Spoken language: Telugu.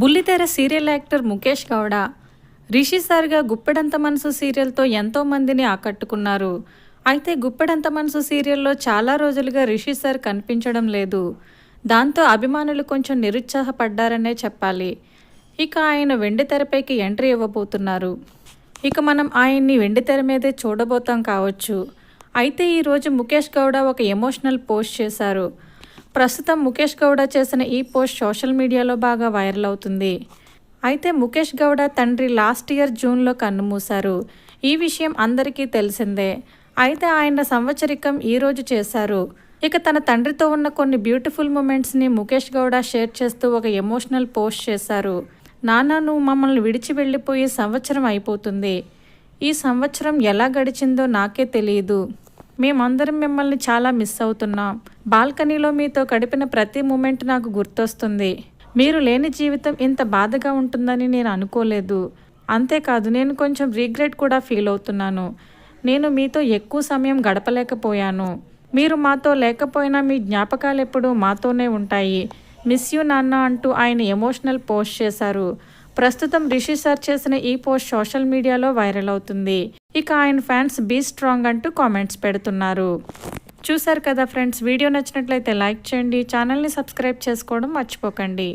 బుల్లితెర సీరియల్ యాక్టర్ ముఖేష్ గౌడ రిషి సార్గా గుప్పెడంత మనసు సీరియల్తో ఎంతో మందిని ఆకట్టుకున్నారు. అయితే గుప్పెడంత మనసు సీరియల్లో చాలా రోజులుగా రిషి సార్ కనిపించడం లేదు. దాంతో అభిమానులు కొంచెం నిరుత్సాహపడ్డారనే చెప్పాలి. ఇక ఆయన వెండి తెరపైకి ఎంట్రీ ఇవ్వబోతున్నారు. ఇక మనం ఆయన్ని వెండి తెర మీదే చూడబోతాం కావచ్చు. అయితే ఈరోజు ముఖేష్ గౌడ ఒక ఎమోషనల్ పోస్ట్ చేశారు. ప్రస్తుతం ముఖేష్ గౌడ చేసిన ఈ పోస్ట్ సోషల్ మీడియాలో బాగా వైరల్ అవుతుంది. అయితే ముఖేష్ గౌడ తండ్రి లాస్ట్ ఇయర్ జూన్లో కన్నుమూశారు ఈ విషయం అందరికీ తెలిసిందే. అయితే ఆయన సంవత్సరికం ఈరోజు చేశారు. ఇక తన తండ్రితో ఉన్న కొన్ని బ్యూటిఫుల్ మూమెంట్స్ని ముఖేష్ గౌడ షేర్ చేస్తూ ఒక ఎమోషనల్ పోస్ట్ చేశారు. నాన్న నువ్వు మమ్మల్ని విడిచి వెళ్ళిపోయి సంవత్సరం అయిపోతుంది. ఈ సంవత్సరం ఎలా గడిచిందో నాకే తెలియదు. మేమందరం మిమ్మల్ని చాలా మిస్ అవుతున్నాం. బాల్కనీలో మీతో గడిపిన ప్రతి మూమెంట్ నాకు గుర్తొస్తుంది. మీరు లేని జీవితం ఇంత బాధగా ఉంటుందని నేను అనుకోలేదు. అంతేకాదు నేను కొంచెం రీగ్రెట్ కూడా ఫీల్ అవుతున్నాను. నేను మీతో ఎక్కువ సమయం గడపలేకపోయాను. మీరు మాతో లేకపోయినా మీ జ్ఞాపకాలు ఎప్పుడూ మాతోనే ఉంటాయి. మిస్ యూ నాన్న అంటూ ఆయన ఎమోషనల్ పోస్ట్ చేశారు. ప్రస్తుతం రిషి సార్ చేసిన ఈ పోస్ట్ సోషల్ మీడియాలో వైరల్ అవుతుంది. ఇక ఆయన ఫ్యాన్స్ బీ స్ట్రాంగ్ అంటూ కామెంట్స్ పెడుతున్నారు. చూశారు కదా ఫ్రెండ్స్ వీడియో నచ్చినట్లయితే లైక్ చేయండి ఛానల్ని సబ్స్క్రైబ్ చేసుకోవడం మర్చిపోకండి.